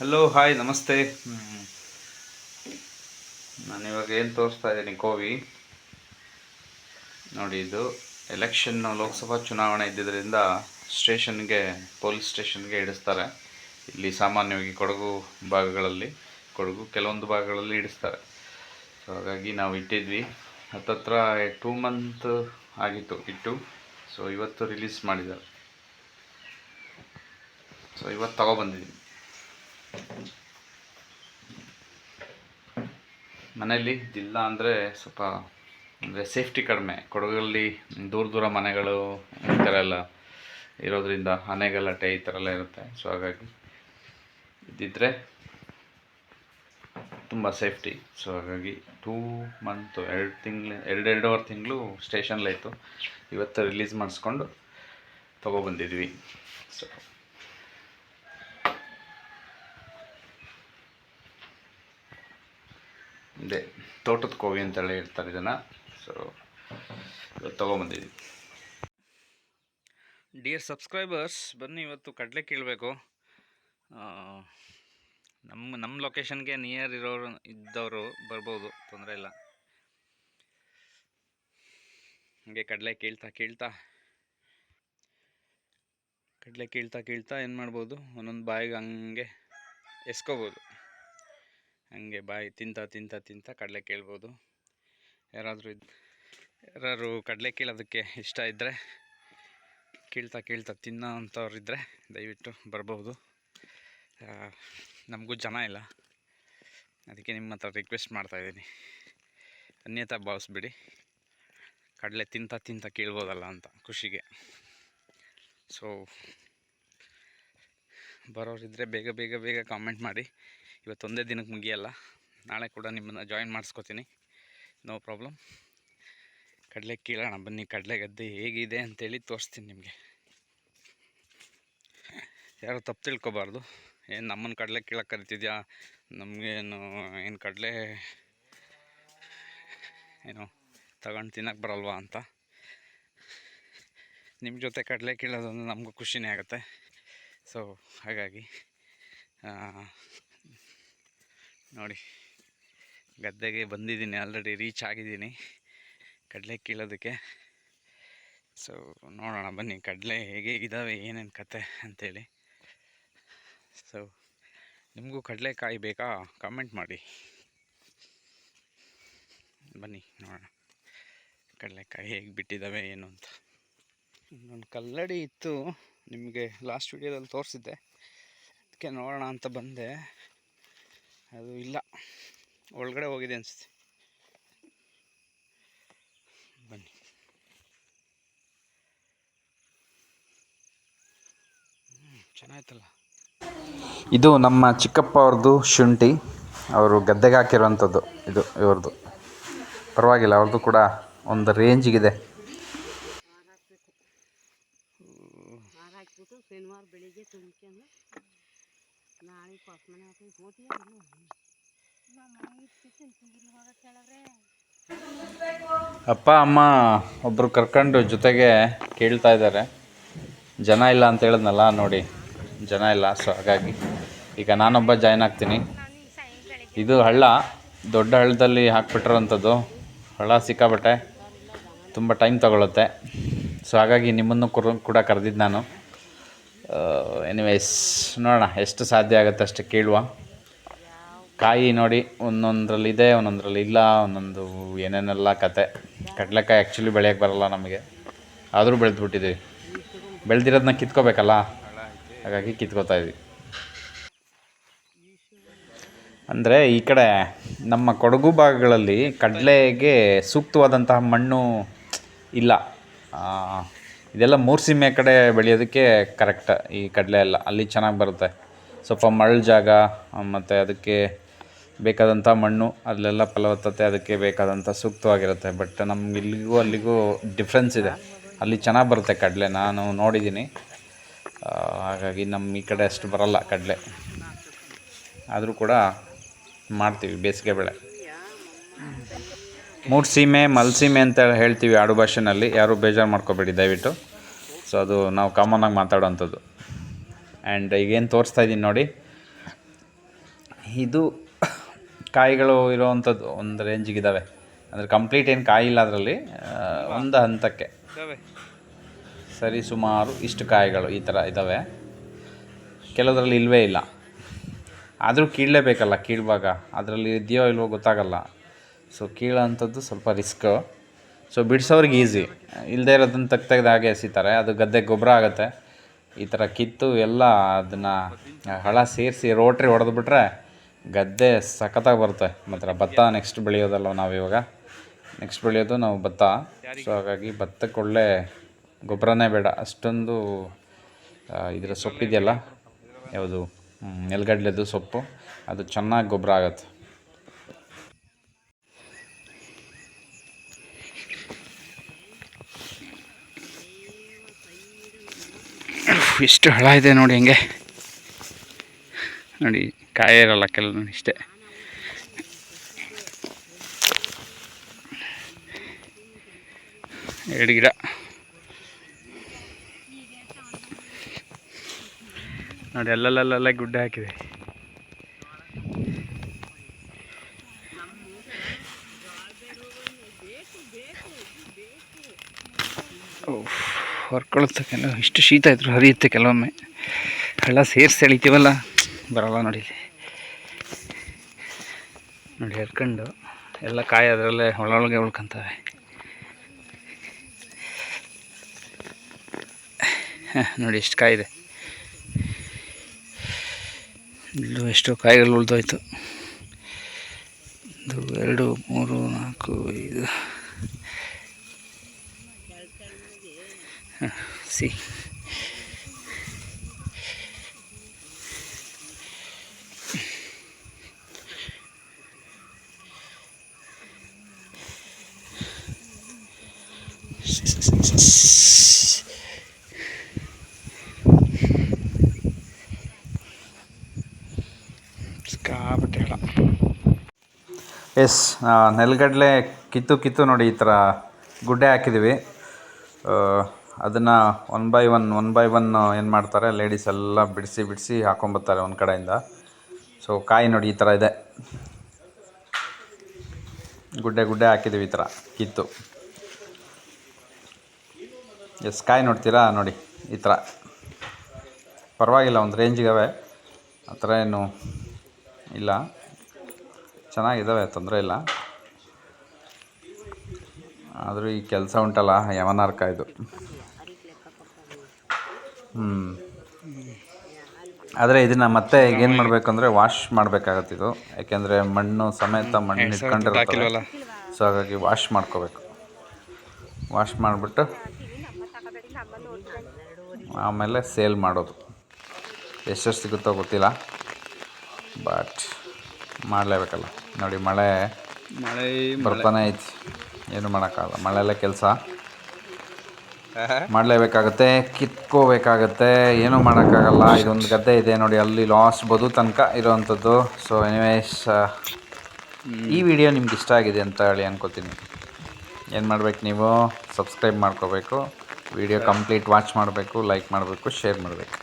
Hello hi ನಮಸ್ತೆ. ನಾನು ಇವಾಗ ಏನು ತೋರಿಸ್ತಾ ಇದ್ದೀನಿ, ಕೋವಿ. ನೋಡಿ, ಇದು ಎಲೆಕ್ಷನ್ ಲೋಕಸಭಾ ಚುನಾವಣೆ ಇದ್ದಿದ್ದರಿಂದ ಸ್ಟೇಷನ್ಗೆ, ಪೊಲೀಸ್ ಸ್ಟೇಷನ್ಗೆ ಇಡಿಸ್ತಾರೆ. ಇಲ್ಲಿ ಸಾಮಾನ್ಯವಾಗಿ ಕೊಡಗು ಭಾಗಗಳಲ್ಲಿ, ಕೊಡಗು ಕೆಲವೊಂದು ಭಾಗಗಳಲ್ಲಿ ಇಡಿಸ್ತಾರೆ. ಸೊ ಹಾಗಾಗಿ ನಾವು ಇಟ್ಟಿದ್ವಿ. ಹತ್ತತ್ರ ಟೂ ಮಂತ್ ಆಗಿತ್ತು ಇಟ್ಟು. ಸೊ ಇವತ್ತು ರಿಲೀಸ್ ಮಾಡಿದ್ದಾರೆ. ಸೊ ಇವತ್ತು ತಗೊಬಂದಿದ್ದೀನಿ ಮನೆಯಲ್ಲಿ ಇಲ್ಲ ಅಂದರೆ ಸ್ವಲ್ಪ ಅಂದರೆ ಸೇಫ್ಟಿ ಕಡಿಮೆ. ಕೊಡಗಲ್ಲಿ ದೂರ ದೂರ ಮನೆಗಳು ಈ ಥರ ಎಲ್ಲ ಇರೋದ್ರಿಂದ ಆನೆಗಲಾಟೆ ಈ ಥರ ಎಲ್ಲ ಇರುತ್ತೆ. ಸೊ ಹಾಗಾಗಿ ಇದ್ದಿದ್ದರೆ ತುಂಬ ಸೇಫ್ಟಿ ಸೊ ಹಾಗಾಗಿ ಟೂ ಮಂತು ಎರಡು ತಿಂಗಳು, ಎರಡು, ಎರಡೂವರೆ ತಿಂಗಳು ಸ್ಟೇಷನ್ಲಾಯಿತು ಇವತ್ತು ರಿಲೀಸ್ ಮಾಡಿಸ್ಕೊಂಡು ತೊಗೊಬಂದಿದ್ವಿ ಸೊ ಇದೆ ತೋಟದ ಕೋವಿ ಅಂತೇಳಿ ಹೇಳ್ತಾರೆ ಇದನ್ನು. ಸೊ ಇವತ್ತು ತೊಗೊಂಬಂದಿದ್ವಿ ಡಿಯರ್ ಸಬ್ಸ್ಕ್ರೈಬರ್ಸ್ ಬನ್ನಿ ಇವತ್ತು ಕಡಲೆ ಕೀಳಬೇಕು. ನಮ್ಮ ನಮ್ಮ ಲೊಕೇಶನ್ಗೆ ನಿಯರ್ ಇರೋರು, ಇದ್ದವರು ಬರ್ಬೋದು, ತೊಂದರೆ ಇಲ್ಲ. ಹಾಗೆ ಕಡಲೆ ಕೀಳ್ತಾ ಕೀಳ್ತಾ. ಕಡಲೆ ಕೀಳ್ತಾ ಕೀಳ್ತಾ ಏನು ಮಾಡ್ಬೋದು? ಒಂದೊಂದು ಬಾಯಿಗೆ ಹಂಗೆ ಎಸ್ಕೋಬೋದು. ಹಂಗೆ ಬಾಯಿ ತಿಂತ ತಿಂತ ತಿಂತ ಕಡಲೆ ಕೀಳ್ಬೋದು. ಯಾರಾದರೂ ಇದು ಯಾರು ಕಡಲೆ ಕೀಳೋದಕ್ಕೆ ಇಷ್ಟ ಇದ್ದರೆ ಕೀಳ್ತಾ ಕೀಳ್ತಾ ತಿನ್ನೋ ಅಂಥವ್ರು ಇದ್ದರೆ ದಯವಿಟ್ಟು ಬರ್ಬೋದು. ನಮಗೂ ಜನ ಇಲ್ಲ. ಅದಕ್ಕೆ ನಿಮ್ಮ ಹತ್ರ ರಿಕ್ವೆಸ್ಟ್ ಮಾಡ್ತಾಯಿದ್ದೀನಿ ಅನ್ಯತಾ ಭಾವಿಸ್ಬಿಡಿ. ಕಡಲೆ ತಿಂತ ತಿಂತ ಕೀಳ್ಬೋದಲ್ಲ ಅಂತ ಖುಷಿಗೆ. ಸೊ ಬರೋರಿದ್ದರೆ ಬೇಗ ಬೇಗ ಬೇಗ ಕಾಮೆಂಟ್ ಮಾಡಿ. ಇವತ್ತೊಂದೇ ದಿನಕ್ಕೆ ಮುಗಿಯಲ್ಲ. ನಾಳೆ ಕೂಡ ನಿಮ್ಮನ್ನು ಜಾಯಿನ್ ಮಾಡಿಸ್ಕೋತೀನಿ. ನೋ ಪ್ರಾಬ್ಲಮ್ ಕಡಲೆ ಕೀಳೋಣ, ಬನ್ನಿ ಕಡಲೆ ಗದ್ದೆ ಹೇಗಿದೆ ಅಂತೇಳಿ ತೋರಿಸ್ತೀನಿ ನಿಮಗೆ. ಯಾರು ತಪ್ಪು ತಿಳ್ಕೊಬಾರ್ದು. ಏನು ನಮ್ಮನ್ನು ಕಡಲೆ ಕೀಳಕ್ಕೆ ಕರಿತಿದ್ಯಾ? ನಮಗೇನು, ಏನು ಕಡಲೆ, ಏನು ತಗೊಂಡು ತಿನ್ನಕ್ಕೆ ಬರಲ್ವಾ ಅಂತ. ನಿಮ್ಮ ಜೊತೆ ಕಡಲೆ ಕೀಳೋದಂದ್ರೆ ನಮಗೂ ಖುಷಿನೇ ಆಗುತ್ತೆ. ಸೊ ಹಾಗಾಗಿ ನೋಡಿ, ಗದ್ದೆಗೆ ಬಂದಿದ್ದೀನಿ ಆಲ್ರೆಡಿ ರೀಚ್ ಆಗಿದ್ದೀನಿ, ಕಡಲೆ ಕೀಳೋದಕ್ಕೆ. ಸೊ ನೋಡೋಣ, ಬನ್ನಿ, ಕಡಲೆ ಹೇಗೆ ಇದ್ದಾವೆ ಏನೇನು ಕತೆ ಅಂಥೇಳಿ ಸೊ ನಿಮಗೂ ಕಡಲೆಕಾಯಿ ಬೇಕಾ? ಕಮೆಂಟ್ ಮಾಡಿ. ಬನ್ನಿ, ನೋಡೋಣ, ಕಡಲೆಕಾಯಿ ಹೇಗೆ ಬಿಟ್ಟಿದ್ದಾವೆ ಏನು ಅಂತ. ನನ್ನ ಕಲ್ಲಡಿ ಇತ್ತು, ನಿಮಗೆ ಲಾಸ್ಟ್ ವೀಡಿಯೋದಲ್ಲಿ ತೋರಿಸಿದ್ದೆ. ಅದಕ್ಕೆ ನೋಡೋಣ ಅಂತ ಬಂದೆ. ಅದು ಇಲ್ಲ. ಒಳಗಡೆ ಹೋಗಿದೆ ಅನಿಸುತ್ತೆ. ಬನ್ನಿ. ಚೆನ್ನಾಯ್ತಲ್ಲ. ಇದು ನಮ್ಮ ಚಿಕ್ಕಪ್ಪ ಅವ್ರದ್ದು ಶುಂಠಿ. ಅವರು ಗದ್ದೆಗೆ ಹಾಕಿರುವಂಥದ್ದು ಇದು ಇವ್ರದ್ದು. ಪರವಾಗಿಲ್ಲ ಅವ್ರದ್ದು ಕೂಡ ಒಂದು ರೇಂಜಿಗಿದೆ. ಶನಿವಾರ ಬೆಳಿಗ್ಗೆ ಅಪ್ಪ, ಅಮ್ಮ ಒಬ್ಬರು ಕರ್ಕೊಂಡು ಜೊತೆಗೆ ಕೇಳ್ತಾ ಇದ್ದಾರೆ. ಜನ ಇಲ್ಲ ಅಂತ ಹೇಳಿದ್ನಲ್ಲ, ನೋಡಿ. ಜನ ಇಲ್ಲ ಸೊ ಹಾಗಾಗಿ ಈಗ ನಾನೊಬ್ಬ ಜಾಯ್ನ್ ಆಗ್ತೀನಿ. ಇದು ಹಳ್ಳ, ದೊಡ್ಡ ಹಳ್ಳದಲ್ಲಿ ಹಾಕ್ಬಿಟ್ಟಿರೋಂಥದ್ದು ಹಳ್ಳ ಸಿಕ್ಕಾಬಟ್ಟೆ ತುಂಬ ಟೈಮ್ ತಗೊಳುತ್ತೆ. ಸೊ ಹಾಗಾಗಿ ನಿಮ್ಮನ್ನು ಕೂಡ ಕರೆದಿದ್ದು ನಾನು. ಎನಿವೇಸ್ ನೋಡೋಣ, ಎಷ್ಟು ಸಾಧ್ಯ ಆಗುತ್ತೆ ಅಷ್ಟು ಕೇಳುವ. ಕಾಯಿ ನೋಡಿ ಒಂದೊಂದ್ರಲ್ಲಿ ಇದೆ ಒಂದೊಂದ್ರಲ್ಲಿ ಇಲ್ಲ, ಒಂದೊಂದು ಏನೇನೆಲ್ಲ ಕತೆ. ಕಡಲೆಕಾಯಿ ಆ್ಯಕ್ಚುಲಿ ಬೆಳೆಯೋಕ್ಕೆ ಬರಲ್ಲ ನಮಗೆ. ಆದರೂ ಬೆಳೆದ್ಬಿಟ್ಟಿದ್ದೀವಿ. ಬೆಳೆದಿರೋದನ್ನ ಕಿತ್ಕೋಬೇಕಲ್ಲ? ಹಾಗಾಗಿ ಕಿತ್ಕೋತಾ ಇದ್ವಿ ಅಂದರೆ ಈ ಕಡೆ ನಮ್ಮ ಕೊಡಗು ಭಾಗಗಳಲ್ಲಿ ಕಡಲೆಗೆ ಸೂಕ್ತವಾದಂತಹ ಮಣ್ಣು ಇಲ್ಲ. ಇದೆಲ್ಲ ಇದೆಲ್ಲ ಮೂರ್ಸೀಮೆ ಕಡೆ ಬೆಳೆಯೋದಕ್ಕೆ ಕರೆಕ್ಟ್ ಈ ಕಡಲೆ ಎಲ್ಲ. ಅಲ್ಲಿ ಚೆನ್ನಾಗಿ ಬರುತ್ತೆ. ಸ್ವಲ್ಪ ಮರಳು ಜಾಗ, ಮತ್ತು ಅದಕ್ಕೆ ಬೇಕಾದಂಥ ಮಣ್ಣು, ಅಲ್ಲೆಲ್ಲ ಫಲವತ್ತತೆ, ಅದಕ್ಕೆ ಬೇಕಾದಂಥ ಸೂಕ್ತವಾಗಿರುತ್ತೆ. ಬಟ್ ನಮ್ಗೆ ಇಲ್ಲಿಗೂ ಅಲ್ಲಿಗೂ ಡಿಫ್ರೆನ್ಸ್ ಇದೆ. ಅಲ್ಲಿ ಚೆನ್ನಾಗಿ ಬರುತ್ತೆ ಕಡಲೆ. ನಾನು ನೋಡಿದ್ದೀನಿ. ಹಾಗಾಗಿ ನಮ್ಮ ಈ ಕಡೆ ಅಷ್ಟು ಬರಲ್ಲ ಕಡಲೆ. ಆದರೂ ಕೂಡ ಮಾಡ್ತೀವಿ ಬೇಸಿಗೆ ಬೆಳೆ. ಮೂರು ಸೀಮೆ ಮಲ್ಸೀಮೆ ಅಂತ ಹೇಳ್ತೀವಿ ಆಡು ಭಾಷೆನಲ್ಲಿ. ಯಾರೂ ಬೇಜಾರು ಮಾಡ್ಕೋಬೇಡಿ ದಯವಿಟ್ಟು. ಸೊ ಅದು ನಾವು ಕಾಮನ್ನಾಗಿ ಮಾತಾಡೋವಂಥದ್ದು ಆ್ಯಂಡ್ ಈಗೇನು ತೋರಿಸ್ತಾ ಇದ್ದೀನಿ ನೋಡಿ. ಇದು ಕಾಯಿಗಳು ಇರೋವಂಥದ್ದು ಒಂದು ರೇಂಜಿಗಿದ್ದಾವೆ ಅಂದರೆ ಕಂಪ್ಲೀಟ್ ಏನು ಕಾಯಿ ಇಲ್ಲ ಅದರಲ್ಲಿ ಒಂದು ಹಂತಕ್ಕೆ. ಸರಿ ಸುಮಾರು ಇಷ್ಟು ಕಾಯಿಗಳು ಈ ಥರ ಇದ್ದಾವೆ ಕೆಲವರಲ್ಲಿ ಇಲ್ಲವೇ ಇಲ್ಲ. ಆದರೂ ಕೀಳಲೇಬೇಕಲ್ಲ ಕೀಳುವಾಗ. ಅದರಲ್ಲಿ ಇದೆಯೋ ಇಲ್ವೋ ಗೊತ್ತಾಗಲ್ಲ. ಸೊ ಕೀಳೋಂಥದ್ದು ಸ್ವಲ್ಪ ರಿಸ್ಕು ಸೊ ಬಿಡಿಸೋರಿಗೆ ಈಸಿ ಇಲ್ಲದೇ ಇರೋದನ್ನು ತೆಗ್ ತೆಗ್ದು ಹಾಗೆ ಎಸಿತಾರೆ. ಅದು ಗದ್ದೆ ಗೊಬ್ಬರ ಆಗುತ್ತೆ. ಈ ಥರ ಕಿತ್ತು ಎಲ್ಲ ಅದನ್ನು ಹಳ ಸೇರಿಸಿ ರೋಟ್ರಿ ಹೊಡೆದ್ಬಿಟ್ರೆ ಗದ್ದೆ ಸಖತ್ತಾಗಿ ಬರುತ್ತೆ. ಮಾತ್ರ ಭತ್ತ ನೆಕ್ಸ್ಟ್ ಬೆಳೆಯೋದಲ್ಲ ನಾವು ಇವಾಗ. ನೆಕ್ಸ್ಟ್ ಬೆಳೆಯೋದು ನಾವು ಭತ್ತ. ಸೊ ಹಾಗಾಗಿ ಭತ್ತಕ್ಕೆ ಒಳ್ಳೆ ಗೊಬ್ಬರನೇ ಬೇಡ. ಅಷ್ಟೊಂದು ಇದರ ಸೊಪ್ಪಿದೆಯಲ್ಲ ಯಾವುದು? ನೆಲಗಡ್ಲೆದು ಸೊಪ್ಪು. ಅದು ಚೆನ್ನಾಗಿ ಗೊಬ್ಬರ ಆಗುತ್ತೆ. ಎಷ್ಟು ಹಳ ಇದೆ ನೋಡಿ ಹೆಂಗೆ. ನೋಡಿ ಕಾಯಿ ಇರಲ್ಲ ಕೆಲವು ಇಷ್ಟೇ. ಎರಡು ಗಿಡ. ನೋಡಿ ಅಲ್ಲಲ್ಲಲ್ಲ ಗುಡ್ಡ ಹಾಕಿದೆ. ಹೊರ್ಕೊಳುತ್ತೆ ಕೆಲವು ಇಷ್ಟು ಶೀತ ಇದ್ರು ಹರಿಯುತ್ತೆ ಕೆಲವೊಮ್ಮೆ. ಹಳ್ಳ ಸೇರಿಸಿ ಎಳಿತೀವಲ್ಲ. ಬರಲ್ಲ ನೋಡಿ. ನೋಡಿ ಹರ್ಕೊಂಡು ಎಲ್ಲ ಕಾಯಿ ಅದರಲ್ಲೇ ಒಳಗೆ ಉಳ್ಕೊಂತವೆ. ನೋಡಿ ಎಷ್ಟು ಕಾಯಿದೆ ಇಲ್ಲೂ ಎಷ್ಟು ಕಾಯಿಗಳು ಉಳಿದೋಯ್ತು. ಒಂದು, ಎರಡು, ಮೂರು, ನಾಲ್ಕು, ಐದು. ಸಿ. ಎಸ್ ನೆಲಗಡಲೆ ಕಿತ್ತು ಕಿತ್ತು ನೋಡಿ ಈ ಥರ ಗುಡ್ಡೆ ಹಾಕಿದ್ದೀವಿ. ಅದನ್ನು one by one one by one ಏನು ಮಾಡ್ತಾರೆ ಲೇಡೀಸ್ ಎಲ್ಲ ಬಿಡಿಸಿ ಬಿಡಿಸಿ ಹಾಕೊಂಬರ್ತಾರೆ ಒಂದು ಕಡೆಯಿಂದ. ಸೊ ಕಾಯಿ ನೋಡಿ ಈ ಥರ ಇದೆ. ಗುಡ್ಡೆ ಗುಡ್ಡೆ ಹಾಕಿದ್ದೀವಿ ಈ ಥರ, ಕಿತ್ತು. ಎಸ್ ಕಾಯಿ ನೋಡ್ತೀರಾ? ನೋಡಿ ಈ ಥರ. ಪರವಾಗಿಲ್ಲ ಒಂದು ರೇಂಜಿಗವೆ. ಆ ಥರ ಏನು ಇಲ್ಲ. ಚೆನ್ನಾಗಿದ್ದಾವೆ ತೊಂದರೆ ಇಲ್ಲ. ಆದರೂ ಈ ಕೆಲಸ ಉಂಟಲ್ಲ ಯಮನಾರ್ಕ ಇದು. ಹ್ಞೂ ಆದರೆ ಇದನ್ನು ಮತ್ತೆ ಏನು ಮಾಡಬೇಕು ಅಂದರೆ ವಾಶ್ ಮಾಡಬೇಕಾಗತ್ತೆ ಇದು. ಯಾಕೆಂದರೆ ಮಣ್ಣು ಸಮೇತ ಮಣ್ಣು ಇಟ್ಕೊಂಡಿರುತ್ತಲ್ಲ ಸೊ ಹಾಗಾಗಿ ವಾಶ್ ಮಾಡ್ಕೋಬೇಕು. ವಾಶ್ ಮಾಡಿಬಿಟ್ಟು ಆಮೇಲೆ ಸೇಲ್ ಮಾಡೋದು. ಎಷ್ಟೆಷ್ಟು ಸಿಗುತ್ತೋ ಗೊತ್ತಿಲ್ಲ. ಬಟ್ ಮಾಡಲೇಬೇಕಲ್ಲ. ನೋಡಿ ಮಳೆ ಮಳೆ ಬರ್ತಾನೆ ಐತಿ. ಏನು ಮಾಡೋಕ್ಕಾಗಲ್ಲ. ಮಳೆಯಲ್ಲೇ ಕೆಲಸ. ಮಾಡಲೇಬೇಕಾಗತ್ತೆ ಕಿತ್ಕೋಬೇಕಾಗತ್ತೆ ಏನೂ ಮಾಡೋಕ್ಕಾಗಲ್ಲ. ಇದೊಂದು ಗದ್ದೆ ಇದೆ ನೋಡಿ ಅಲ್ಲಿ ಲಾಸ್ಟ್ ಬದು ತನಕ ಇರೋವಂಥದ್ದು. ಸೊ ಎನಿವೇಸ್ ಈ ವಿಡಿಯೋ ನಿಮ್ಗೆ ಇಷ್ಟ ಆಗಿದೆ ಅಂತ ಹೇಳಿ ಅನ್ಕೋತೀನಿ. ಏನು ಮಾಡ್ಬೇಕು ನೀವು? ಸಬ್ಸ್ಕ್ರೈಬ್ ಮಾಡ್ಕೋಬೇಕು. ವಿಡಿಯೋ ಕಂಪ್ಲೀಟ್ ವಾಚ್ ಮಾಡಬೇಕು ಲೈಕ್ ಮಾಡಬೇಕು ಶೇರ್ ಮಾಡಬೇಕು.